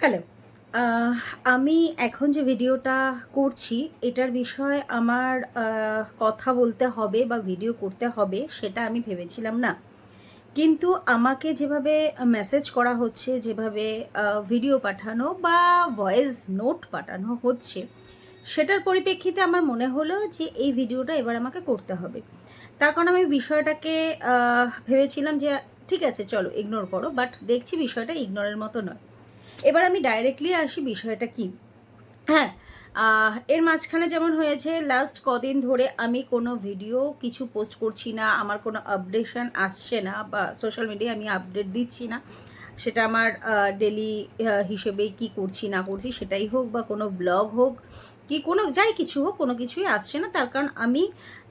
Hello আমি এখন যে ভিডিওটা করছি, এটার বিষয়ে আমার কথা বলতে হবে বা ভিডিও করতে হবে সেটা আমি ভেবেছিলাম না। কিন্তু আমাকে যেভাবে মেসেজ করা হচ্ছে, যেভাবে ভিডিও পাঠানো বা ভয়েস নোট পাঠানো হচ্ছে, সেটার পরিপ্রেক্ষিতে আমার মনে হলো যে এই ভিডিওটা এবার আমাকে করতে হবে। তার কারণ আমি বিষয়টাকে ভেবেছিলাম যে, ঠিক আছে, চলো ইগনোর করো বাট দেখছি বিষয়টা ইগনোরের মতো নয়। এবার আমি ডাইরেক্টলি আসি বিষয়টা কি। হ্যাঁ এর মাঝখানে যেমন হয়েছে লাস্ট কদিন ধরে আমি কোনো ভিডিও কিছু পোস্ট করছি না, আমার কোনো আপডেশন আসছে না বা সোশ্যাল মিডিয়ায় আমি আপডেট দিচ্ছি না। সেটা আমার ডেলি হিসেবে কি করছি, না করছি সেটাই হোক বা কোনো ব্লগ হোক, কি কোনো যাই কিছু হোক, কোনো কিছুই আসছে না। তার কারণ আমি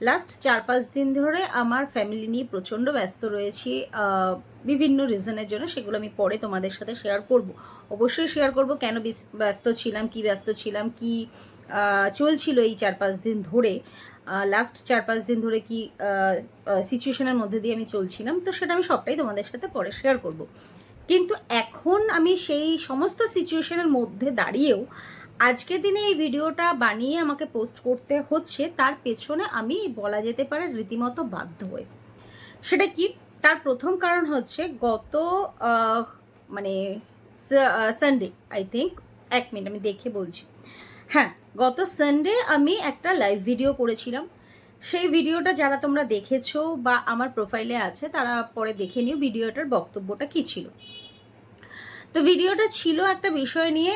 লাস্ট চার পাঁচ দিন ধরে আমার ফ্যামিলি নিয়ে প্রচণ্ড ব্যস্ত রয়েছি। বিভিন্ন রিজনের জন্য সেগুলো আমি পরে তোমাদের সাথে শেয়ার করব। অবশ্যই শেয়ার করব কেন ব্যস্ত ছিলাম, কি ব্যস্ত ছিলাম, কি চলছিল এই চার পাঁচ দিন ধরে। লাস্ট চার পাঁচ দিন ধরে কি সিচুয়েশনের মধ্যে দিয়ে আমি চলছিলাম, তো সেটা আমি সবটাই তোমাদের সাথে পরে শেয়ার করব। কিন্তু এখন আমি সেই সমস্ত সিচুয়েশনের মধ্যে দাঁড়িয়েও আজকের দিনে এই ভিডিওটা বানিয়ে আমাকে পোস্ট করতে হচ্ছে, তার পেছনে আমি বলা যেতে পারে রীতিমতো বাধ্য হয়ে সেটা কি? তার প্রথম কারণ হচ্ছে গত মানে সানডে আই থিঙ্ক এক মিনিট, আমি দেখে বলছি। হ্যাঁ গত সানডে আমি একটা লাইভ ভিডিও করেছিলাম। সেই ভিডিওটা যারা তোমরা দেখেছ বা আমার প্রোফাইলে আছে, তারা পরে দেখে নিও, ভিডিওটার বক্তব্যটা কি ছিল। তো ভিডিওটা ছিল একটা বিষয় নিয়ে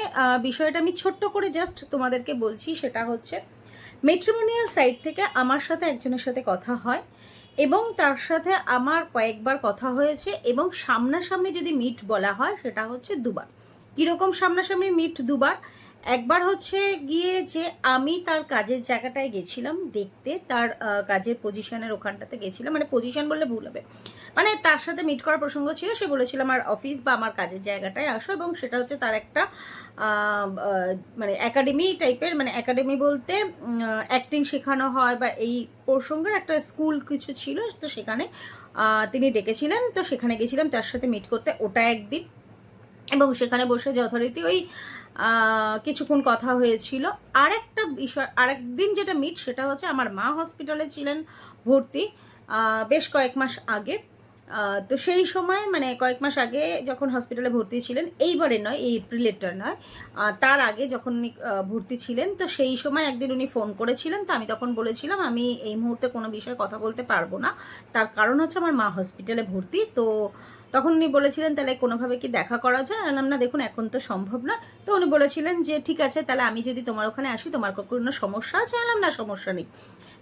বিষয়টা আমি ছোট্ট করে জাস্ট তোমাদেরকে বলছি, সেটা হচ্ছে মেট্রিমোনিয়াল সাইট থেকে আমার সাথে একজনের সাথে কথা হয় এবং তার সাথে আমার কয়েকবার কথা হয়েছে এবং সামনাসামনি যদি মিট বলা হয়, সেটা হচ্ছে দুবার। কীরকম সামনাসামনি মিট দুবার? একবার হচ্ছে গিয়ে যে আমি তার কাজের জায়গাটায় গেছিলাম দেখতে, তার কাজের পজিশনের ওখানটাতে গেছিলাম। মানে পজিশন বললে ভুল হবে। মানে তার সাথে মিট করার প্রসঙ্গ ছিল, সে বলেছিল আমার অফিস বা আমার কাজের জায়গাটায় আসো এবং সেটা হচ্ছে তার একটা মানে একাডেমি টাইপের মানে একাডেমি বলতে অ্যাক্টিং শেখানো হয় বা এই প্রসঙ্গের একটা স্কুল কিছু ছিল। তো সেখানে তিনি ডেকেছিলেন। তো সেখানে গেছিলাম, তার সাথে মিট করতে ওটা একদিন। এবং সেখানে বসে যথারীতি ওই কিছুক্ষণ কথা হয়েছিল। আর একটা বিষয়, আরেকদিন যেটা মিট সেটা হচ্ছে আমার মা হসপিটালে ছিলেন ভর্তি বেশ কয়েক মাস আগে। তো সেই সময় মানে কয়েক মাস আগে যখন হসপিটালে ভর্তি ছিলেন, এইবারে নয়, এই এপ্রিলেরটা নয় তার আগে যখন উনি ভর্তি ছিলেন, তো সেই সময় একদিন উনি ফোন করেছিলেন, তো আমি তখন বলেছিলাম, আমি এই মুহূর্তে কোনো বিষয়ে কথা বলতে পারব না। তার কারণ হচ্ছে আমার মা হসপিটালে ভর্তি, তো তখন উনি বলেছিলেন, তাহলে কোনোভাবে কি দেখা করা যায়? আলাম না, দেখুন, এখন তো সম্ভব না তো উনি বলেছিলেন যে, ঠিক আছে, তাহলে আমি যদি তোমার ওখানে আসি, তোমার কোনো সমস্যা আছে? আলাম না, সমস্যা নেই।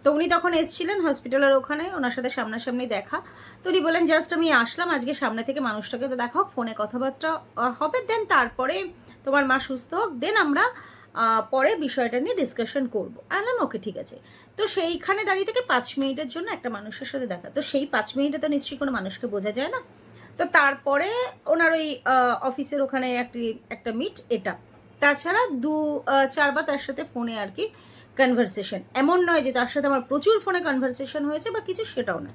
তো উনি তখন এসেছিলেন হসপিটালের ওখানে, ওনার সাথে সামনাসামনি দেখা। তো উনি বলেন জাস্ট আমি আসলাম, আজকে সামনে থেকে মানুষটাকে তো দেখা হোক, ফোনে কথাবার্তা হবে, দেন তারপরে তোমার মা সুস্থ হোক, দেন আমরা পরে বিষয়টা নিয়ে ডিসকাশন করব। আলাম ওকে, ঠিক আছে। তো সেইখানে দাঁড়িয়ে থেকে পাঁচ মিনিটের জন্য একটা মানুষের সাথে দেখা। তো সেই পাঁচ মিনিটে তো নিশ্চয়ই কোনো মানুষকে বোঝা যায় না। তো তারপরে ওনার ওই অফিসের ওখানে একটি, একটা মিট এটা। তাছাড়া দু চারবার তার সাথে ফোনে আর কি কনভারসেশন এমন নয় যে তার সাথে আমার প্রচুর ফোনে কনভারসেশন হয়েছে বা কিছু, সেটাও না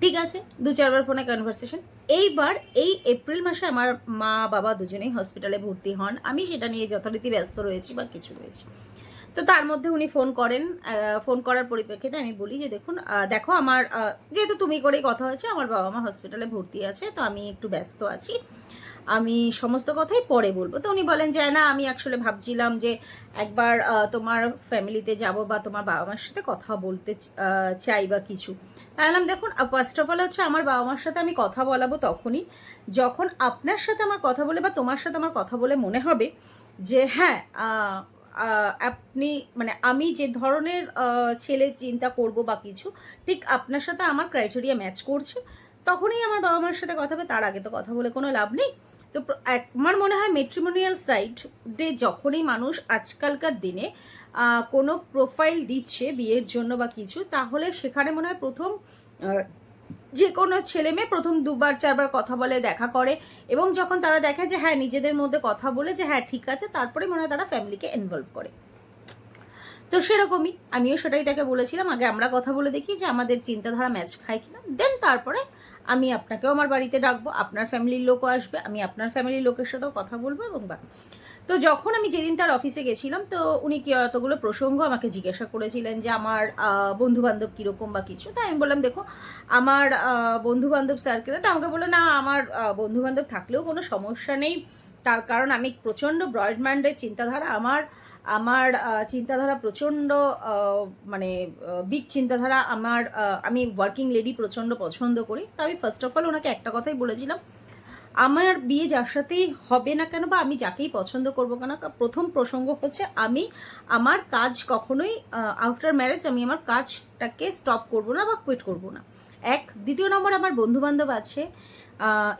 ঠিক আছে, দু, চারবার ফোনে কনভারসেশন এইবার এই এপ্রিল মাসে আমার মা, বাবা দুজনেই হসপিটালে ভর্তি হন। আমি সেটা নিয়ে যথারীতি ব্যস্ত রয়েছি বা কিছু রয়েছে। তো তার মধ্যে উনি ফোন করেন ফোন করার পরিপ্রেক্ষিতে আমি বলি যে, দেখুন দেখো আমার যেহেতু তুমি করেই কথা হয়েছে, আমার বাবা মা হসপিটালে ভর্তি আছে, তো আমি একটু ব্যস্ত আছি। আমি সমস্ত কথাই পরে বলব। তো উনি বলেন যে, না, আমি আসলে ভাবছিলাম যে একবার তোমার ফ্যামিলিতে যাব বা তোমার বাবা মার সাথে কথা বলতে চাই বা কিছু। তাই বললাম, দেখুন ফার্স্ট অফ অল হচ্ছে আমার বাবা মার সাথে আমি কথা বলাবো তখনই। যখন আপনার সাথে আমার কথা বলে বা তোমার সাথে আমার কথা বলে মনে হবে যে হ্যাঁ আপনি মানে আমি যে ধরনের ছেলে চিন্তা করব বা কিছু, ঠিক আপনার সাথে আমার ক্রাইটেরিয়া ম্যাচ করছে। তখনই আমার বাবা মার সাথে কথা হবে, তার আগে তো কথা বলে কোনো লাভ নেই। তো আমার মনে হয় মেট্রিমোনিয়াল সাইট ডে যখনই মানুষ আজকালকার দিনে কোনো প্রোফাইল দিচ্ছে বিয়ের জন্য বা কিছু, তাহলে সেখানে মনে হয় প্রথম যে কোনো ছেলে মেয়ে প্রথম দুবার, চারবার কথা বলে দেখা করে এবং যখন তারা দেখে যে হ্যাঁ নিজেদের মধ্যে কথা বলে যে হ্যাঁ ঠিক আছে, তারপরে মনে হয় তারা ফ্যামিলিকে ইনভলভ করে। তো সেরকমই আমিও সেটাই তাকে বলেছিলাম, আগে আমরা কথা বলে দেখি যে আমাদের চিন্তাধারা ম্যাচ খায় কিনা দেন তারপরে আমি আপনাকেও আমার বাড়িতে ডাকবো, আপনার ফ্যামিলির লোকও আসবে, আমি আপনার ফ্যামিলির লোকের সাথেও কথা বলব এবং বা তো যখন আমি যেদিন তার অফিসে গেছিলাম, তো উনি কি অতগুলো প্রসঙ্গ আমাকে জিজ্ঞাসা করেছিলেন যে আমার বন্ধু বান্ধব কীরকম বা কিছু। তাই আমি বললাম, দেখো, আমার বন্ধু বান্ধব সার্কেলে তো আমাকে বলল, না, আমার বন্ধু বান্ধব থাকলেও কোনো সমস্যা নেই। তার কারণ আমি প্রচণ্ড ব্রডম্যান্ডের চিন্তাধারা। আমার আমার চিন্তাধারা প্রচণ্ড মানে বিগ চিন্তাধারা। আমার আমি ওয়ার্কিং লেডি প্রচণ্ড পছন্দ করি। তো আমি ফার্স্ট অফ অল ওনাকে একটা কথাই বলেছিলাম আমার বিয়ে যার সাথেই হবে না কেন বা আমি যাকেই পছন্দ করব কেন প্রথম প্রসঙ্গ হচ্ছে আমি আমার কাজ কখনোই আফটার ম্যারেজ আমি আমার কাজটাকে স্টপ করব না বা কুইট করব না। এক, দ্বিতীয় নম্বর আমার বন্ধুবান্ধব আছে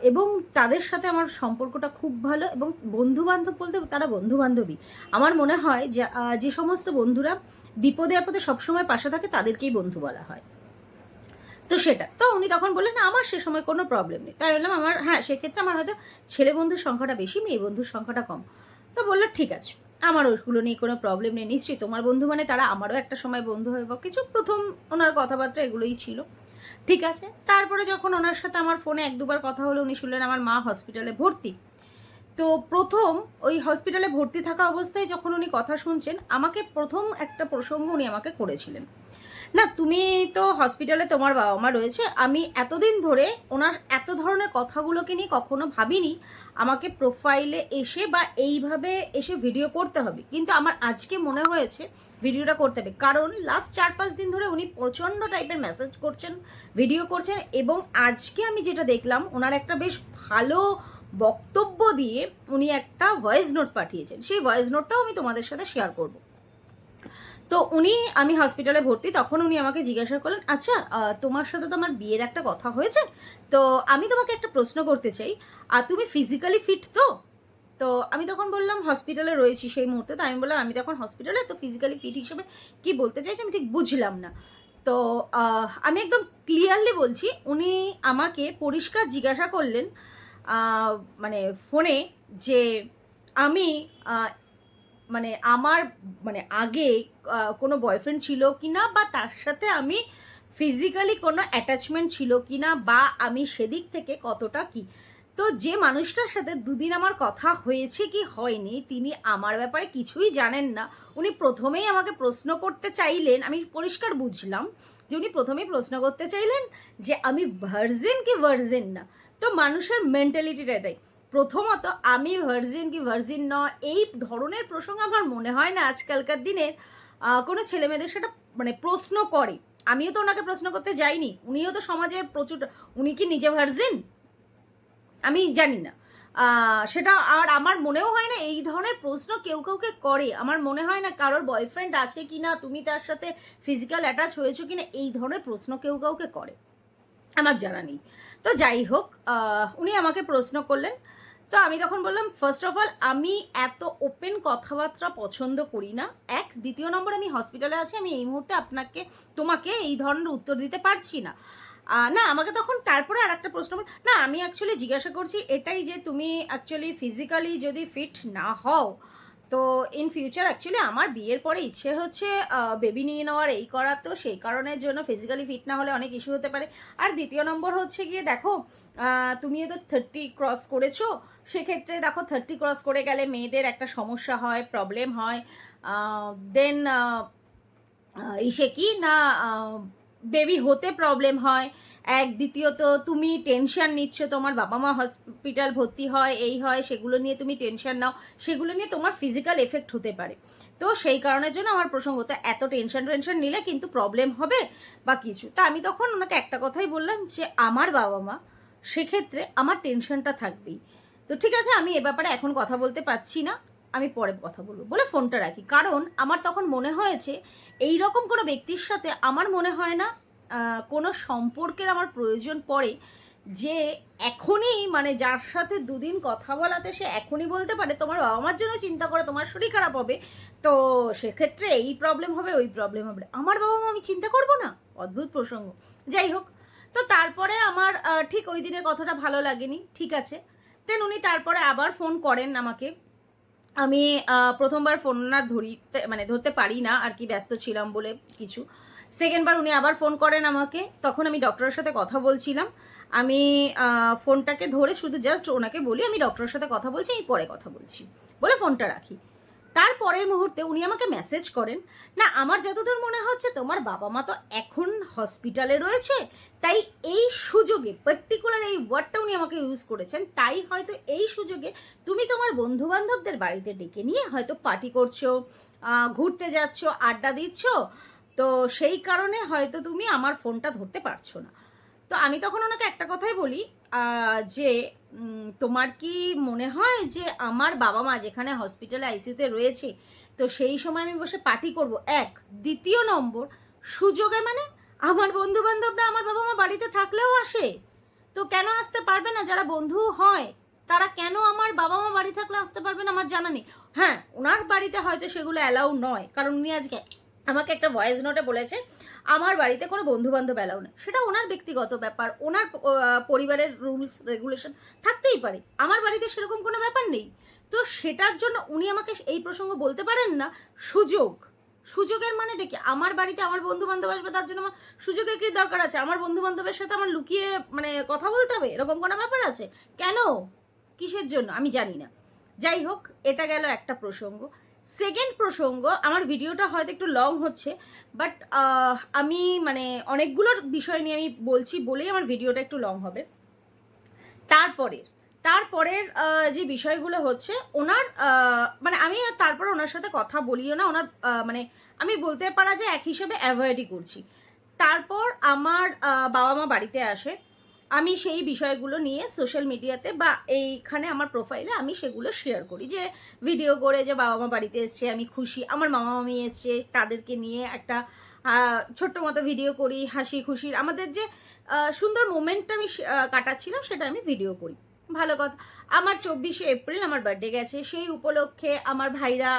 এবং তাদের সাথে আমার সম্পর্কটা খুব ভালো এবং বন্ধু বান্ধব বলতে তারা বন্ধু বান্ধবী আমার মনে হয় যে যে সমস্ত বন্ধুরা বিপদে আপদে সবসময় পাশে থাকে তাদেরকেই বন্ধু বলা হয়। তো সেটা। তো উনি তখন বললেন, না, আমার সে সময় কোনো প্রবলেম নেই। তাই বললাম, আমার হ্যাঁ সেক্ষেত্রে আমার হয়তো ছেলে বন্ধুর সংখ্যাটা বেশি, মেয়ে বন্ধুর সংখ্যাটা কম। তো বলল, ঠিক আছে, আমার ওইগুলো নিয়ে কোনো প্রবলেম নেই, নিশ্চয়ই তোমার বন্ধু মানে তারা আমারও একটা সময় বন্ধু হয়ে বা কিছু প্রথম ওনার কথাবার্তা এগুলোই ছিল। ঠিক আছে, তারপরে যখন ওনার সাথে আমার ফোনে এক দুবার কথা হলো, উনি শুনলেন আমার মা হসপিটালে ভর্তি। তো প্রথম ওই হসপিটালে ভর্তি থাকা অবস্থায় যখন উনি কথা শুনছেন, আমাকে প্রথম একটা প্রসঙ্গ উনি আমাকে করেছিলেন। না, তুমি তো হসপিটালে তোমার বাবা মা রয়েছে। আমি এতদিন ধরে ওনার এত ধরনের কথাগুলোকে নিয়ে কখনো ভাবিনি। আমাকে প্রোফাইলে এসে বা এইভাবে এসে ভিডিও করতে হবে। কিন্তু আমার আজকে মনে হয়েছে ভিডিওটা করতে হবে। কারণ লাস্ট চার পাঁচ দিন ধরে উনি প্রচণ্ড টাইপের মেসেজ করছেন ভিডিও করছেন এবং আজকে আমি যেটা দেখলাম, ওনার একটা বেশ ভালো বক্তব্য দিয়ে উনি একটা ভয়েস নোট পাঠিয়েছেন। সেই ভয়েস নোটটাও আমি তোমাদের সাথে শেয়ার করব। তো উনি, আমি হসপিটালে ভর্তি, তখন উনি আমাকে জিজ্ঞাসা করলেন আচ্ছা তোমার সাথে তো আমার বিয়ের একটা কথা হয়েছে, তো আমি তোমাকে একটা প্রশ্ন করতে চাই, আর তুমি ফিজিক্যালি ফিট তো? তো আমি তখন বললাম হসপিটালে রয়েছি সেই মুহূর্তে, তো আমি বললাম, আমি তখন হসপিটালে তো ফিজিক্যালি ফিট হিসেবে কি বলতে চাইছি আমি ঠিক বুঝলাম না। তো আমি একদম ক্লিয়ারলি বলছি, উনি আমাকে পরিষ্কার জিজ্ঞাসা করলেন মানে ফোনে যে আমি মানে আমার মানে আগে কোনো বয়ফ্রেন্ড ছিল কি না বা তার সাথে আমি ফিজিক্যালি কোনো অ্যাটাচমেন্ট ছিল কি না বা আমি সেদিক থেকে কতটা কি? তো যে মানুষটার সাথে দুদিন আমার কথা হয়েছে কি হয়নি, তিনি আমার ব্যাপারে কিছুই জানেন না। উনি প্রথমেই আমাকে প্রশ্ন করতে চাইলেন, আমি পরিষ্কার বুঝলাম যে উনি প্রথমেই প্রশ্ন করতে চাইলেন যে আমি ভার্জিন কি ভার্জিন না? তো মানুষের মেন্টালিটিটা এটাই প্রথমত আমি ভার্জিন কি ভার্জিন ন এই ধরনের প্রসঙ্গ আমার মনে হয় না আজকালকার দিনের কোনো ছেলে মেয়েদের সেটা মানে প্রশ্ন করে। আমিও তো ওনাকে প্রশ্ন করতে যাইনি। উনিও তো সমাজে প্রচুর, উনি কি নিজে ভার্জিন আমি জানি না। সেটা আর আমার মনেও হয় না এই ধরনের প্রশ্ন কেউ কাউকে করে। আমার মনে হয় না কারোর বয়ফ্রেন্ড আছে কি না তুমি তার সাথে ফিজিক্যাল অ্যাটাচ হয়েছো কি না এই ধরনের প্রশ্ন কেউ কাউকে করে। আমার জানা নেই। তো যাই হোক উনি আমাকে প্রশ্ন করলেন। তো আমি তখন বললাম ফার্স্ট অফ অল আমি এত ওপেন কথাবার্তা পছন্দ করি না। এক, দ্বিতীয় নম্বর, আমি হসপিটালে আছি, আমি এই মুহূর্তে আপনাকে, তোমাকে এই ধরনের উত্তর দিতে পারছি না। না, আমাকে তখন তারপরে আর একটা প্রশ্ন না, আমি অ্যাকচুয়ালি জিজ্ঞাসা করছি, এটাই যে তুমি অ্যাকচুয়ালি ফিজিক্যালি যদি ফিট না হও তো ইন ফিউচার অ্যাকচুয়ালি আমার বিয়ের পরে ইচ্ছে হচ্ছে বেবি নিয়ে নেওয়ার এই করার তো সেই কারণের জন্য ফিজিক্যালি ফিট না হলে অনেক ইস্যু হতে পারে। আর দ্বিতীয় নম্বর হচ্ছে গিয়ে দেখো তুমিও তো থার্টি ক্রস করেছ, সেক্ষেত্রে দেখো থার্টি ক্রস করে গেলে মেয়েদের একটা সমস্যা হয় প্রবলেম হয় দেন ইসে কি না বেবি হতে প্রবলেম হয় এক দ্বিতীয়ত, তুমি টেনশন নিচ্ছ, তোমার বাবা মা হসপিটাল ভর্তি হয়, এই হয়, সেগুলো নিয়ে তুমি টেনশন নাও, সেগুলো নিয়ে তোমার ফিজিক্যাল এফেক্ট হতে পারে। তো সেই কারণের জন্য আমার প্রসঙ্গ তো এত টেনশন টেনশন নিলে কিন্তু প্রবলেম হবে বা কিছু। তা আমি তখন ওনাকে একটা কথাই বললাম যে, আমার বাবা মা সেক্ষেত্রে আমার টেনশনটা থাকবেই। তো ঠিক আছে, আমি এ ব্যাপারে এখন কথা বলতে পারছি না, আমি পরে কথা বলব। বলে ফোনটা রাখি। কারণ আমার তখন মনে হয়েছে এই রকম কোনো ব্যক্তির সাথে আমার মনে হয় না কোনো সম্পর্কের আমার প্রয়োজন পড়ে যে এখনই মানে যার সাথে দুদিন কথা বলাতে সে এখনই বলতে পারে, তোমার বাবা মার জন্য চিন্তা করে তোমার শরীর খারাপ হবে, তো সেক্ষেত্রে এই প্রবলেম হবে, ওই প্রবলেম হবে। আমার বাবা মা আমি চিন্তা করব না, অদ্ভুত প্রসঙ্গ। যাই হোক, তো তারপরে আমার ঠিক ওই দিনের কথাটা ভালো লাগেনি, ঠিক আছে। দেন উনি তারপরে আবার ফোন করেন আমাকে। আমি প্রথমবার ফোন না ধরিতে মানে ধরতে পারি না, আর কি ব্যস্ত ছিলাম বলে কিছু। সেকেন্ডবার উনি আবার ফোন করেন আমাকে, তখন আমি ডক্টরের সাথে কথা বলছিলাম। আমি ফোনটাকে ধরে শুধু জাস্ট ওনাকে বলি, আমি ডক্টরের সাথে কথা বলছি, আমি পরে কথা বলছি, বলে ফোনটা রাখি। তারপরের মুহূর্তে উনি আমাকে মেসেজ করেন, না, আমার যতদূর মনে হচ্ছে তোমার বাবা মা তো এখন হসপিটালে রয়েছে, তাই এই সুযোগে পার্টিকুলার এই ওয়ার্ডটা উনি আমাকে ইউজ করেছেন, তাই হয়তো এই সুযোগে তুমি তোমার বন্ধু বান্ধবদের বাড়িতে ডেকে নিয়ে হয়তো পার্টি করছ ঘুরতে যাচ্ছ, আড্ডা দিচ্ছ তো সেই কারণে হয়তো তুমি আমার ফোনটা ধরতে পারছ না। তো আমি তখন ওনাকে একটা কথাই বলি যে তোমার কি মনে হয় যে আমার বাবা মা যেখানে হসপিটালে আইসিইউতে রয়েছে, তো সেই সময় আমি বসে পার্টি করব? এক, দ্বিতীয় নম্বর, সুযোগে মানে আমার বন্ধু বান্ধবরা আমার বাবা মা বাড়িতে থাকলেও আসে। তো কেন আসতে পারবে না? যারা বন্ধু হয়, তারা কেন আমার বাবা মা বাড়ি থাকলে আসতে পারবে না? আমার জানা নেই। হ্যাঁ ওনার বাড়িতে হয়তো সেগুলো অ্যালাউ নয়, কারণ উনি আজকে আমাকে একটা ভয়েস নোটে বলেছে, আমার বাড়িতে কোনো বন্ধু বান্ধব অ্যালাউ নেই। সেটা ওনার ব্যক্তিগত ব্যাপার, ওনার পরিবারের রুলস রেগুলেশন থাকতেই পারে। আমার বাড়িতে সেরকম কোনো ব্যাপার নেই। তো সেটার জন্য উনি আমাকে এই প্রসঙ্গ বলতে পারেন না, সুযোগ। সুযোগের মানে কি? আমার বাড়িতে আমার বন্ধু বান্ধব আসবে, তার জন্য আমার সুযোগের কি দরকার আছে? আমার বন্ধু বান্ধবের সাথে আমার লুকিয়ে মানে কথা বলতে হবে? এরকম কোনো ব্যাপার আছে? কেন? কিসের জন্য? আমি জানি না। যাই হোক, এটা গেল একটা প্রসঙ্গ। সেকেন্ড প্রসঙ্গ, আমার ভিডিওটা হয়তো একটু লং হচ্ছে বাট আমি মানে অনেকগুলোর বিষয় নিয়ে আমি বলছি বলেই আমার ভিডিওটা একটু লং হবে। তারপরের তারপরের যে বিষয়গুলো হচ্ছে, ওনার মানে আমি তারপর ওনার সাথে কথা বলিও না, ওনার মানে আমি বলতে পারা যে এক হিসেবে অ্যাভয়েডই করছি। তারপর আমার বাবা মা বাড়িতে আসে আমি সেই বিষয়গুলো নিয়ে সোশ্যাল মিডিয়াতে বা এইখানে আমার প্রোফাইলে আমি সেগুলো শেয়ার করি যে ভিডিও করে যে বাবা মা বাড়িতে এসছে, আমি খুশি। আমার মামা মামি এসছে, তাদেরকে নিয়ে একটা ছোট্ট মতো ভিডিও করি, হাসি খুশির আমাদের যে সুন্দর মোমেন্টটা আমি কাটাচ্ছিলাম সেটা আমি ভিডিও করি। ভালো কথা। আমার চব্বিশে এপ্রিল আমার বার্থডে গেছে। সেই উপলক্ষে আমার ভাইরা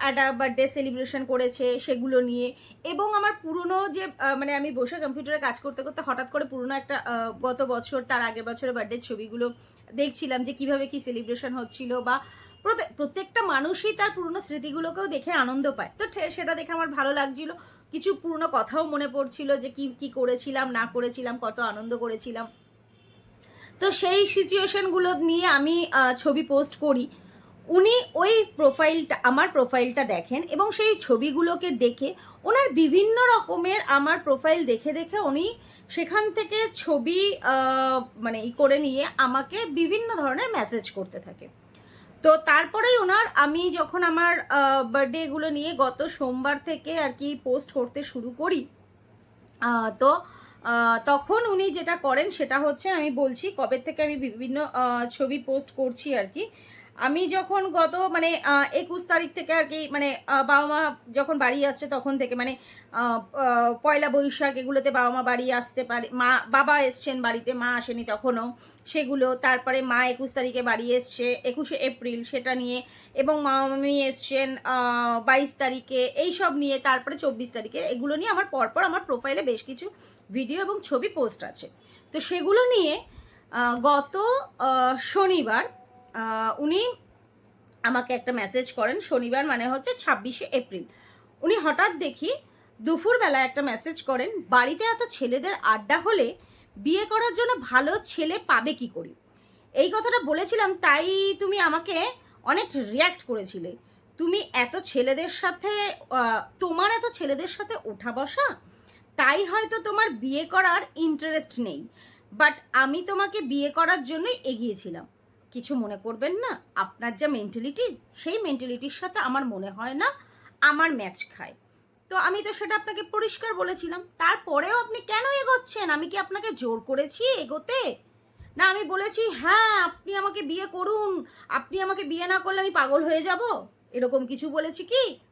একটা বার্থডে সেলিব্রেশন করেছে সেগুলো নিয়ে। এবং আমার পুরনো যে মানে আমি বসে কম্পিউটারে কাজ করতে করতে হঠাৎ করে পুরনো একটা গত বছর তার আগের বছরের বার্থডে ছবিগুলো দেখছিলাম যে কীভাবে কি সেলিব্রেশন হচ্ছিল বা প্রত্যেক- প্রত্যেকটা মানুষই তার পুরনো স্মৃতিগুলোকেও দেখে আনন্দ পায়। তো সেটা দেখে আমার ভালো লাগছিল। কিছু পুরনো কথাও মনে পড়ছিল যে কি কি করেছিলাম, না করেছিলাম, কত আনন্দ করেছিলাম। তো সেই সিচুয়েশনগুলো নিয়ে আমি ছবি পোস্ট করি। উনি ওই প্রোফাইলটা আমার প্রোফাইলটা দেখেন এবং সেই ছবিগুলোকে দেখে ওনার বিভিন্ন রকমের আমার প্রোফাইল দেখে দেখে উনি সেখান থেকে ছবি মানে ই করে নিয়ে আমাকে বিভিন্ন ধরনের মেসেজ করতে থাকে। তো তারপরেই ওনার আমি যখন আমার বার্থডেগুলো নিয়ে গত সোমবার থেকে আর কি পোস্ট করতে শুরু করি তো তখন উনি যেটা করেন সেটা হচ্ছে আমি বলছি কবে থেকে আমি বিভিন্ন ছবি পোস্ট করছি আর কি আমি যখন গত মানে একুশ তারিখ থেকে আর কি মানে বাবা মা যখন বাড়ি আসছে তখন থেকে মানে পয়লা বৈশাখ এগুলোতে বাবা মা বাড়ি আসতে পারে, মা, বাবা এসছেন বাড়িতে, মা আসেনি তখনও, সেগুলো, তারপরে মা একুশ তারিখে বাড়ি এসছে, একুশে এপ্রিল সেটা নিয়ে, এবং মা মামি এসছেন বাইশ তারিখে, এই সব নিয়ে, তারপরে চব্বিশ তারিখে, এগুলো নিয়ে আমার পরপর আমার প্রোফাইলে বেশ কিছু ভিডিও এবং ছবি পোস্ট আছে। তো সেগুলো নিয়ে গত শনিবার উনি আমাকে একটা মেসেজ করেন, শনিবার মানে হচ্ছে ছাব্বিশে এপ্রিল। উনি হঠাৎ দেখি দুপুরবেলা একটা মেসেজ করেন, বাড়িতে এত ছেলেদের আড্ডা হলে বিয়ে করার জন্য ভালো ছেলে পাবে কি করি? এই কথাটা বলেছিলাম, তাই তুমি আমাকে অনেক রিয়াক্ট করেছিলে। তুমি এত ছেলেদের সাথে তোমার এত ছেলেদের সাথে ওঠা বসা, তাই হয়তো তোমার বিয়ে করার ইন্টারেস্ট নেই। বাট আমি তোমাকে বিয়ে করার জন্যই এগিয়েছিলাম। কিছু মনে করবেন না। আপনার যা মেন্টালিটি সেই মেন্টালিটির সাথে আমার মনে হয় না আমার ম্যাচ খায়। তো আমি তো সেটা আপনাকে পরিষ্কার বলেছিলাম। তারপরেও আপনি কেন এগোচ্ছেন? আমি কি আপনাকে জোর করেছি এগোতে? না, আমি বলেছি হ্যাঁ আপনি আমাকে বিয়ে করুন। আপনি আমাকে বিয়ে না করলে আমি পাগল হয়ে যাব? এরকম কিছু বলেছি কি?